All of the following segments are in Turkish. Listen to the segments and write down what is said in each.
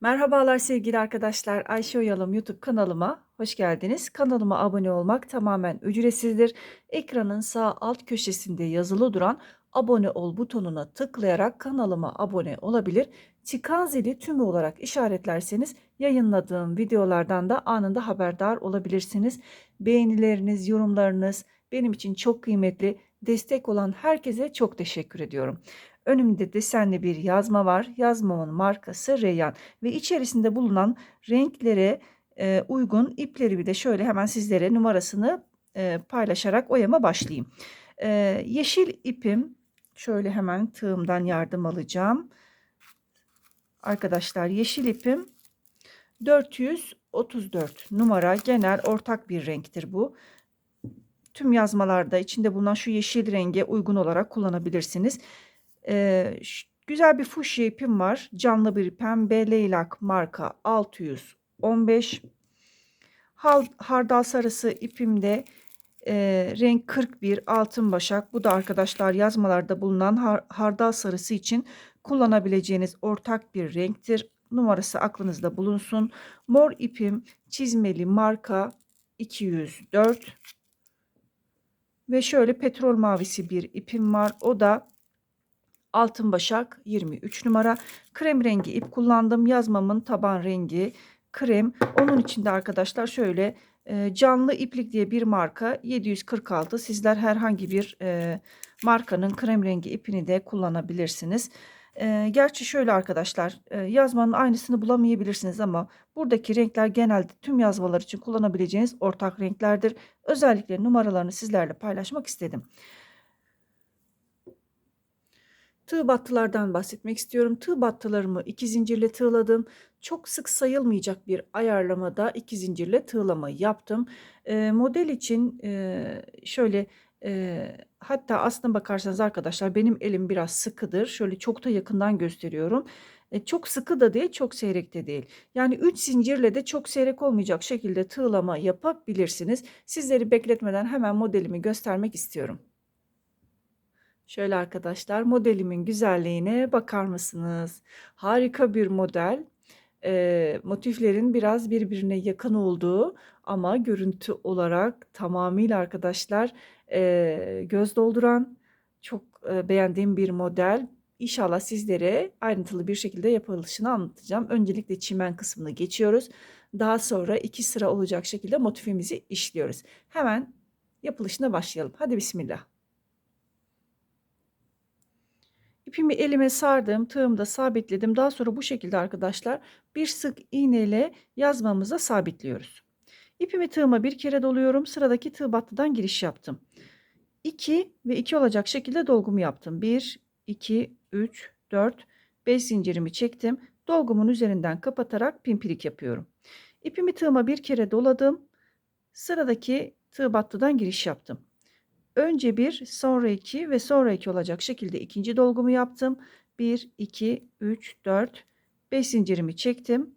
Merhabalar sevgili arkadaşlar. Ayşe Oyalım YouTube kanalıma hoş geldiniz. Kanalıma abone olmak tamamen ücretsizdir. Ekranın sağ alt köşesinde yazılı duran abone ol butonuna tıklayarak kanalıma abone olabilir. Çıkan zili tümü olarak işaretlerseniz yayınladığım videolardan da anında haberdar olabilirsiniz. Beğenileriniz, yorumlarınız benim için çok kıymetli. Destek olan herkese çok teşekkür ediyorum. Önümde desenli bir yazma var. Yazmamın markası Reyyan ve içerisinde bulunan renklere e, uygun ipleri bir de şöyle hemen sizlere numarasını e, paylaşarak oyama başlayayım. E, yeşil ipim şöyle hemen tığımdan yardım alacağım. Arkadaşlar yeşil ipim 434 numara genel ortak bir renktir bu. Tüm yazmalarda içinde bulunan şu yeşil renge uygun olarak kullanabilirsiniz. Ee, güzel bir fuşya ipim var. Canlı bir pembe leylak marka 615. Hal, hardal sarısı ipimde e, renk 41 altın başak. Bu da arkadaşlar yazmalarda bulunan har, hardal sarısı için kullanabileceğiniz ortak bir renktir. Numarası aklınızda bulunsun. Mor ipim çizmeli marka 204. Ve şöyle petrol mavisi bir ipim var. O da Altın Başak 23 numara. Krem rengi ip kullandım. Yazmamın taban rengi krem. Onun içinde arkadaşlar şöyle e, canlı iplik diye bir marka 746. Sizler herhangi bir e, markanın krem rengi ipini de kullanabilirsiniz. E, gerçi şöyle arkadaşlar e, yazmanın aynısını bulamayabilirsiniz ama buradaki renkler genelde tüm yazmalar için kullanabileceğiniz ortak renklerdir. Özellikle numaralarını sizlerle paylaşmak istedim. Tığ battılardan bahsetmek istiyorum. Tığ battılarımı iki zincirle tığladım. Çok sık sayılmayacak bir ayarlamada iki zincirle tığlama yaptım. E, model için e, şöyle e, hatta aslına bakarsanız arkadaşlar benim elim biraz sıkıdır. Şöyle çok da yakından gösteriyorum. E, çok sıkı da değil, çok seyrek de değil. Yani 3 zincirle de çok seyrek olmayacak şekilde tığlama yapabilirsiniz. Sizleri bekletmeden hemen modelimi göstermek istiyorum. Şöyle arkadaşlar modelimin güzelliğine bakar mısınız? Harika bir model. E, motiflerin biraz birbirine yakın olduğu ama görüntü olarak tamamıyla arkadaşlar e, göz dolduran çok e, beğendiğim bir model. İnşallah sizlere ayrıntılı bir şekilde yapılışını anlatacağım. Öncelikle çimen kısmını geçiyoruz. Daha sonra iki sıra olacak şekilde motifimizi işliyoruz. Hemen yapılışına başlayalım. Hadi bismillah. İpimi elime sardım, tığımda sabitledim. Daha sonra bu şekilde arkadaşlar bir sık iğne ile yazmamıza sabitliyoruz. İpimi tığıma bir kere doluyorum. Sıradaki tığ battıdan giriş yaptım. 2 ve 2 olacak şekilde dolgumu yaptım. 1, 2, 3, 4, 5 zincirimi çektim. Dolgumun üzerinden kapatarak pimpirik yapıyorum. İpimi tığıma bir kere doladım. Sıradaki tığ battıdan giriş yaptım. Önce bir, sonra iki ve sonra iki olacak şekilde ikinci dolgumu yaptım. 1, 2, 3, 4, 5 zincirimi çektim.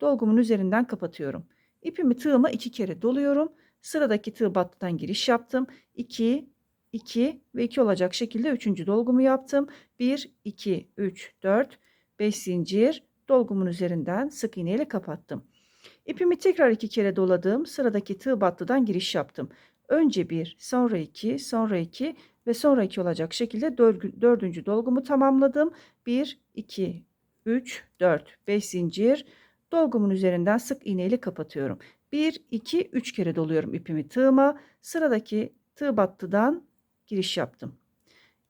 Dolgumun üzerinden kapatıyorum. İpimi tığıma iki kere doluyorum. Sıradaki tığ battıdan giriş yaptım. 2, 2 ve 2 olacak şekilde üçüncü dolgumu yaptım. 1, 2, 3, 4, 5 zincir dolgumun üzerinden sık iğne ile kapattım. İpimi tekrar iki kere doladım. Sıradaki tığ battıdan giriş yaptım. Önce bir, sonra iki, sonra iki ve sonra iki olacak şekilde dördüncü dolgumu tamamladım. 1, 2, 3, 4, 5 zincir dolgumun üzerinden sık iğne ile kapatıyorum. 1, 2, 3 kere doluyorum ipimi tığıma. Sıradaki tığ battıdan giriş yaptım.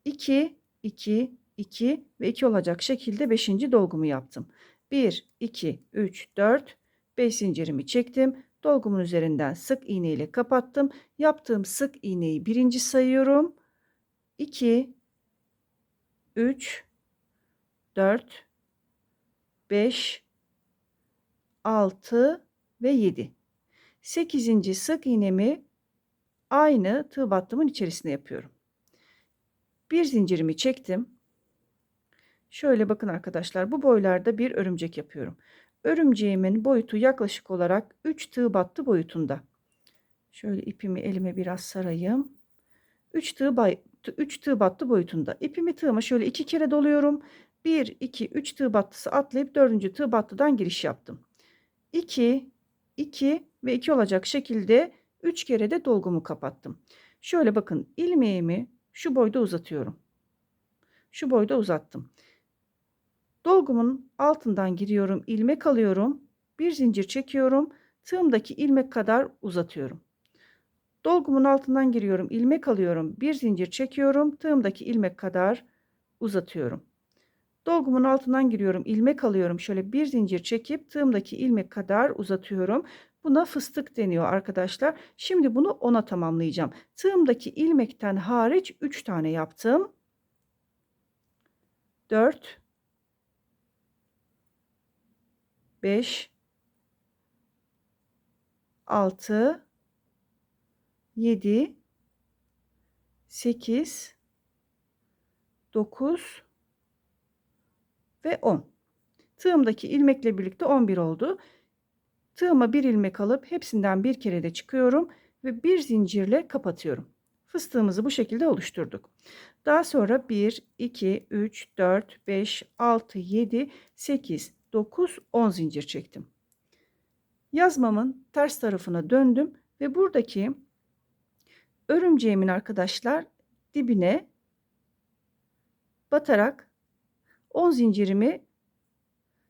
2, 2, 2 ve 2 olacak şekilde 5. dolgumu yaptım. 1, 2, 3, 4, 5 zincirimi çektim. Dolgumun üzerinden sık iğne ile kapattım. Yaptığım sık iğneyi birinci sayıyorum. 2 3 4 5 6 ve 7. 8. sık iğnemi aynı tığ battımın içerisine yapıyorum. Bir zincirimi çektim. Şöyle bakın arkadaşlar bu boylarda bir örümcek yapıyorum. Örümceğimin boyutu yaklaşık olarak 3 tığ battı boyutunda. Şöyle ipimi elime biraz sarayım. 3 tığ, bay, 3 tığ battı boyutunda. İpimi tığıma şöyle iki kere doluyorum. 1, 2, 3 tığ battısı atlayıp 4. tığ battıdan giriş yaptım. 2, 2 ve 2 olacak şekilde 3 kere de dolgumu kapattım. Şöyle bakın ilmeğimi şu boyda uzatıyorum. Şu boyda uzattım. Dolgumun altından giriyorum, ilmek alıyorum, bir zincir çekiyorum, tığımdaki ilmek kadar uzatıyorum. Dolgumun altından giriyorum, ilmek alıyorum, bir zincir çekiyorum, tığımdaki ilmek kadar uzatıyorum. Dolgumun altından giriyorum, ilmek alıyorum, şöyle bir zincir çekip tığımdaki ilmek kadar uzatıyorum. Buna fıstık deniyor arkadaşlar. Şimdi bunu ona tamamlayacağım. Tığımdaki ilmekten hariç 3 tane yaptım. 4 5 6 7 8 9 ve 10. Tığımdaki ilmekle birlikte 11 oldu. Tığıma bir ilmek alıp hepsinden bir kere de çıkıyorum ve bir zincirle kapatıyorum. Fıstığımızı bu şekilde oluşturduk. Daha sonra 1, 2, 3, 4, 5, 6, 7, 8, 9, 10 zincir çektim. Yazmamın ters tarafına döndüm ve buradaki örümceğimin arkadaşlar dibine batarak 10 zincirimi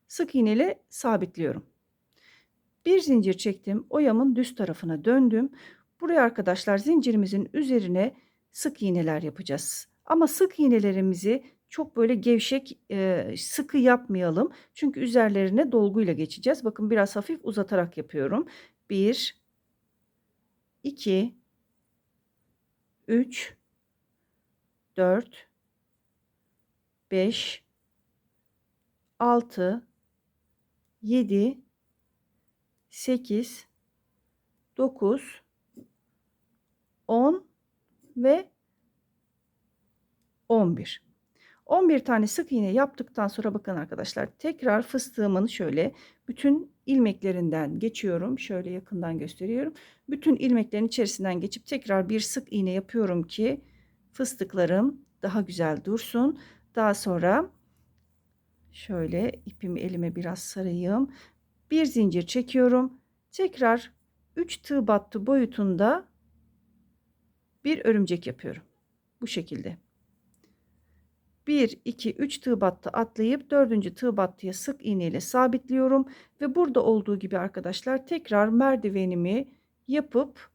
sık iğne ile sabitliyorum. Bir zincir çektim. Oyamın düz tarafına döndüm. Buraya arkadaşlar zincirimizin üzerine sık iğneler yapacağız. Ama sık iğnelerimizi çok böyle gevşek e, sıkı yapmayalım. Çünkü üzerlerine dolguyla geçeceğiz. Bakın biraz hafif uzatarak yapıyorum. 1 2 3 4 5 6 7 8 9 10 ve 11. 11 tane sık iğne yaptıktan sonra bakın arkadaşlar tekrar fıstığımın şöyle bütün ilmeklerinden geçiyorum. Şöyle yakından gösteriyorum. Bütün ilmeklerin içerisinden geçip tekrar bir sık iğne yapıyorum ki fıstıklarım daha güzel dursun. Daha sonra şöyle ipimi elime biraz sarayım. Bir zincir çekiyorum. Tekrar 3 tığ battı boyutunda bir örümcek yapıyorum. Bu şekilde. 1, 2, 3 tığ battı atlayıp 4. tığ battıya sık iğne ile sabitliyorum. Ve burada olduğu gibi arkadaşlar tekrar merdivenimi yapıp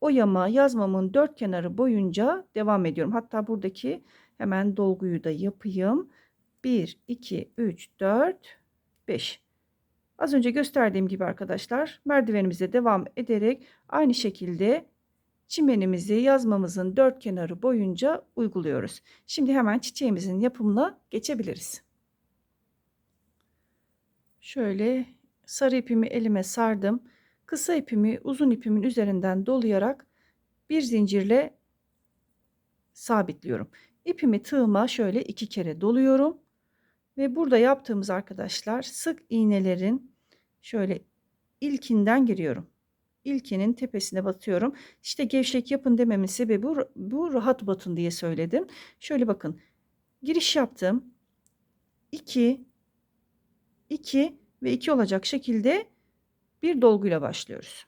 oyama yazmamın dört kenarı boyunca devam ediyorum. Hatta buradaki hemen dolguyu da yapayım. 1, 2, 3, 4, 5. Az önce gösterdiğim gibi arkadaşlar merdivenimize devam ederek aynı şekilde çimenimizi yazmamızın dört kenarı boyunca uyguluyoruz. Şimdi hemen çiçeğimizin yapımına geçebiliriz. Şöyle sarı ipimi elime sardım. Kısa ipimi uzun ipimin üzerinden dolayarak bir zincirle sabitliyorum. İpimi tığıma şöyle iki kere doluyorum. Ve burada yaptığımız arkadaşlar sık iğnelerin şöyle ilkinden giriyorum. İlkinin tepesine batıyorum. İşte gevşek yapın dememin sebebi bu, bu rahat batın diye söyledim. Şöyle bakın. Giriş yaptım. 2 2 ve 2 olacak şekilde bir dolguyla başlıyoruz.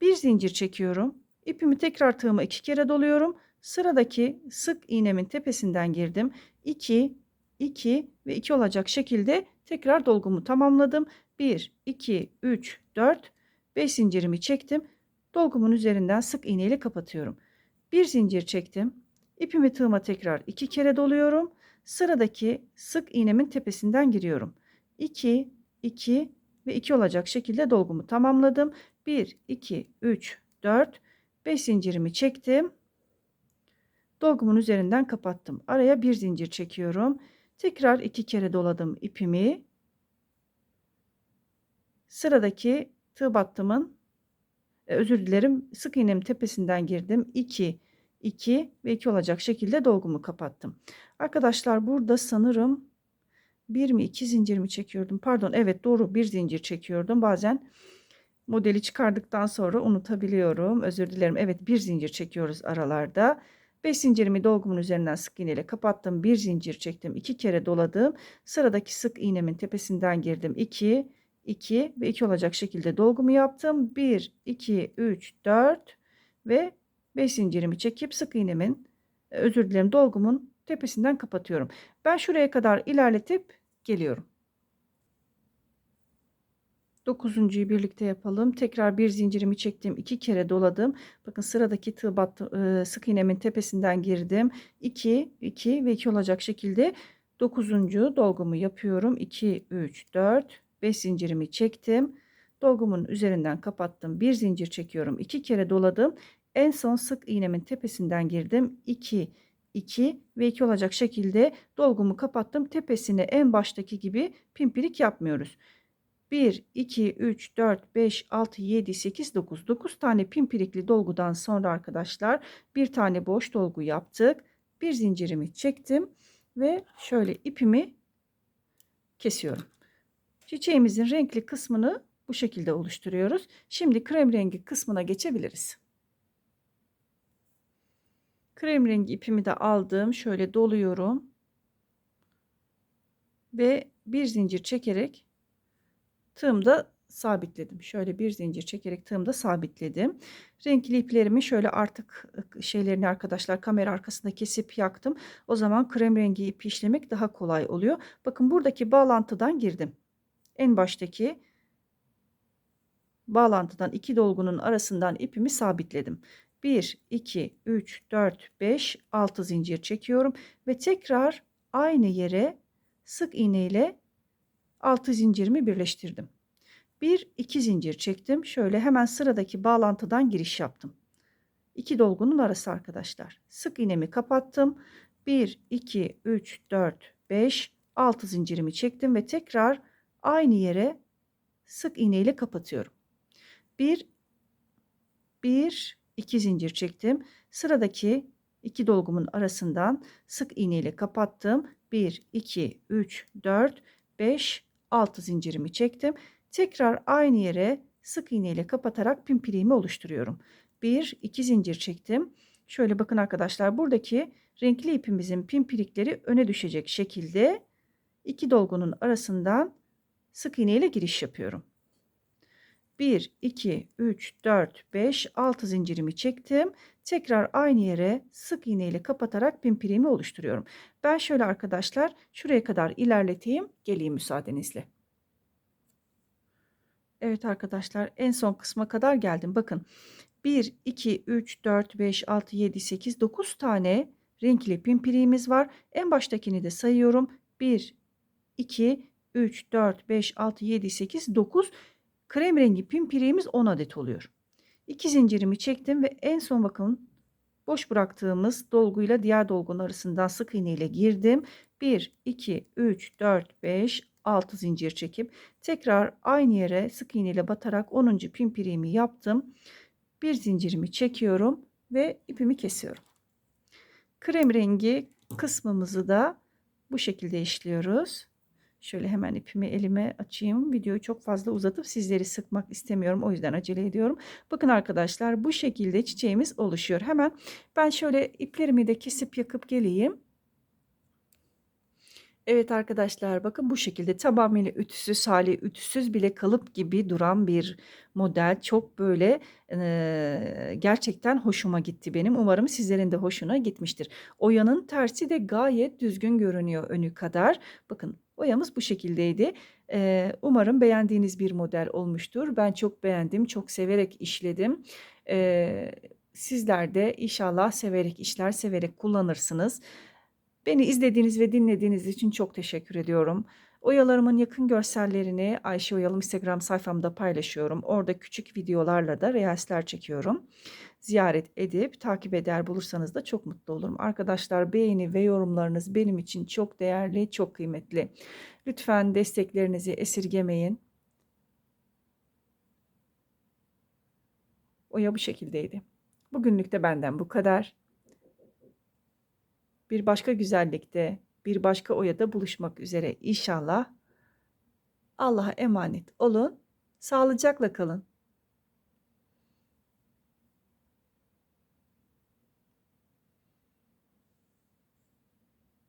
Bir zincir çekiyorum. İpimi tekrar tığıma iki kere doluyorum. Sıradaki sık iğnemin tepesinden girdim. 2, 2 ve 2 olacak şekilde tekrar dolgumu tamamladım. 1, 2, 3, 4, 5 zincirimi çektim. Dolgumun üzerinden sık iğne ile kapatıyorum. Bir zincir çektim. İpimi tığıma tekrar iki kere doluyorum. Sıradaki sık iğnemin tepesinden giriyorum. 2, 2 ve 2 olacak şekilde dolgumu tamamladım. 1, 2, 3, 4, 5 zincirimi çektim. Dolgumun üzerinden kapattım. Araya bir zincir çekiyorum. Tekrar iki kere doladım ipimi. Sıradaki tığ battımın e, özür dilerim sık iğnemin tepesinden girdim. 2 2 ve 2 olacak şekilde dolgumu kapattım. Arkadaşlar burada sanırım bir mi iki zincir mi çekiyordum? Pardon evet doğru bir zincir çekiyordum. Bazen modeli çıkardıktan sonra unutabiliyorum. Özür dilerim. Evet bir zincir çekiyoruz aralarda. 5 zincirimi dolgumun üzerinden sık iğne ile kapattım. Bir zincir çektim. 2 kere doladım. Sıradaki sık iğnemin tepesinden girdim. 2, 2 ve 2 olacak şekilde dolgumu yaptım. 1, 2, 3, 4 ve 5 zincirimi çekip sık iğnemin e, özür dilerim dolgumun tepesinden kapatıyorum. Ben şuraya kadar ilerletip geliyorum. Dokuzuncuyu birlikte yapalım. Tekrar bir zincirimi çektim. iki kere doladım. Bakın sıradaki tığ battı, e, sık iğnemin tepesinden girdim. 2, 2 ve 2 olacak şekilde dokuzuncu dolgumu yapıyorum. 2, 3, 4, 5 zincirimi çektim. Dolgumun üzerinden kapattım. Bir zincir çekiyorum. iki kere doladım. En son sık iğnemin tepesinden girdim. 2, 2 ve 2 olacak şekilde dolgumu kapattım. Tepesine en baştaki gibi pimpirik yapmıyoruz. 1, 2, 3, 4, 5, 6, 7, 8, 9. 9 tane pimpirikli dolgudan sonra arkadaşlar bir tane boş dolgu yaptık. Bir zincirimi çektim ve şöyle ipimi kesiyorum. Çiçeğimizin renkli kısmını bu şekilde oluşturuyoruz. Şimdi krem rengi kısmına geçebiliriz. Krem rengi ipimi de aldım. Şöyle doluyorum. Ve bir zincir çekerek tığımda sabitledim. Şöyle bir zincir çekerek tığımda sabitledim. Renkli iplerimi şöyle artık şeylerini arkadaşlar kamera arkasında kesip yaktım. O zaman krem rengi ipi işlemek daha kolay oluyor. Bakın buradaki bağlantıdan girdim. En baştaki bağlantıdan iki dolgunun arasından ipimi sabitledim. 1, 2, 3, 4, 5, 6 zincir çekiyorum ve tekrar aynı yere sık iğne ile 6 zincirimi birleştirdim. 1, 2 zincir çektim. Şöyle hemen sıradaki bağlantıdan giriş yaptım. 2 dolgunun arası arkadaşlar. Sık iğnemi kapattım. 1, 2, 3, 4, 5, 6 zincirimi çektim ve tekrar aynı yere sık iğne ile kapatıyorum. 1, 1, 2 zincir çektim. Sıradaki iki dolgumun arasından sık iğne ile kapattım. 1, 2, 3, 4, 5, 6 zincirimi çektim. Tekrar aynı yere sık iğne ile kapatarak pimpiriğimi oluşturuyorum. 1, 2 zincir çektim. Şöyle bakın arkadaşlar buradaki renkli ipimizin pimpirikleri öne düşecek şekilde iki dolgunun arasından sık iğne ile giriş yapıyorum. 1, 2, 3, 4, 5, 6 zincirimi çektim. Tekrar aynı yere sık iğne ile kapatarak pimpirimi oluşturuyorum. Ben şöyle arkadaşlar şuraya kadar ilerleteyim. Geleyim müsaadenizle. Evet arkadaşlar en son kısma kadar geldim. Bakın 1, 2, 3, 4, 5, 6, 7, 8, 9 tane renkli pimpiriğimiz var. En baştakini de sayıyorum. 1, 2, 3, 4, 5, 6, 7, 8, 9 krem rengi pimpiriğimiz 10 adet oluyor. 2 zincirimi çektim ve en son bakın boş bıraktığımız dolguyla diğer dolgunun arasından sık iğne ile girdim. 1, 2, 3, 4, 5, 6 zincir çekip tekrar aynı yere sık iğne ile batarak 10. pimpiriğimi yaptım. Bir zincirimi çekiyorum ve ipimi kesiyorum. Krem rengi kısmımızı da bu şekilde işliyoruz. Şöyle hemen ipimi elime açayım. Videoyu çok fazla uzatıp sizleri sıkmak istemiyorum. O yüzden acele ediyorum. Bakın arkadaşlar bu şekilde çiçeğimiz oluşuyor. Hemen ben şöyle iplerimi de kesip yakıp geleyim. Evet arkadaşlar bakın bu şekilde tamamıyla ütüsüz hali ütüsüz bile kalıp gibi duran bir model. Çok böyle e, gerçekten hoşuma gitti benim. Umarım sizlerin de hoşuna gitmiştir. Oyanın tersi de gayet düzgün görünüyor önü kadar. Bakın oyamız bu şekildeydi. E, umarım beğendiğiniz bir model olmuştur. Ben çok beğendim. Çok severek işledim. E, sizler de inşallah severek işler, severek kullanırsınız. Beni izlediğiniz ve dinlediğiniz için çok teşekkür ediyorum. Oyalarımın yakın görsellerini Ayşe Oyalım Instagram sayfamda paylaşıyorum. Orada küçük videolarla da reelsler çekiyorum. Ziyaret edip takip eder bulursanız da çok mutlu olurum. Arkadaşlar beğeni ve yorumlarınız benim için çok değerli, çok kıymetli. Lütfen desteklerinizi esirgemeyin. Oya bu şekildeydi. Bugünlük de benden bu kadar bir başka güzellikte, bir başka oyada buluşmak üzere inşallah. Allah'a emanet olun. Sağlıcakla kalın.